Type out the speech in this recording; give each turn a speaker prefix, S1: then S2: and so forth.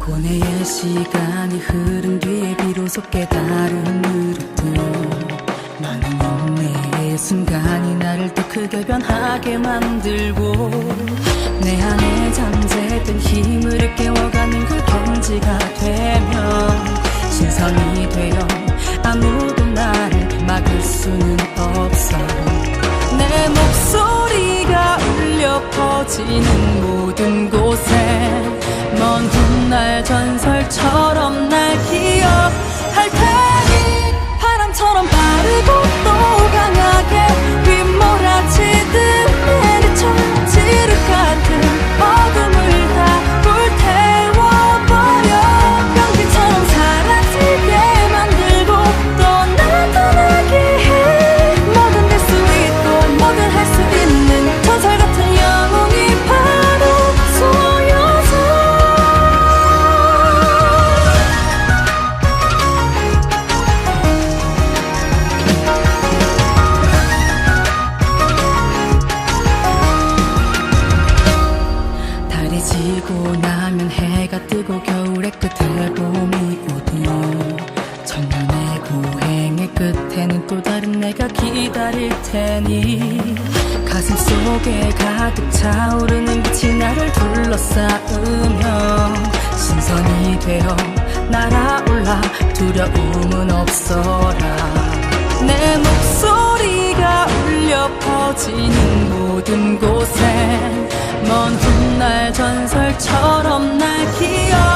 S1: 고뇌의 시간이 흐른 뒤에 비로소 깨달은 무릎들. 많은 순간이 나를 더 크게 변하게 만들고 내 안에 잠재된 힘을 깨워가는 그 경지가 되면 신성이 되어 아무도 나를 막을 수는 없어. 내 목소리가 울려 퍼지는 지고 나면 해가 뜨고 겨울의 끝에 봄이 오고 천년의 고행의 끝에는 또 다른 내가 기다릴 테니 가슴 속에 가득 차오르는 빛이 나를 둘러싸으며 신선이 되어 날아올라 두려움은 없어라. 내 목소리가 울려 퍼지는 모든 곳에 먼 훗날 전설처럼 날 테니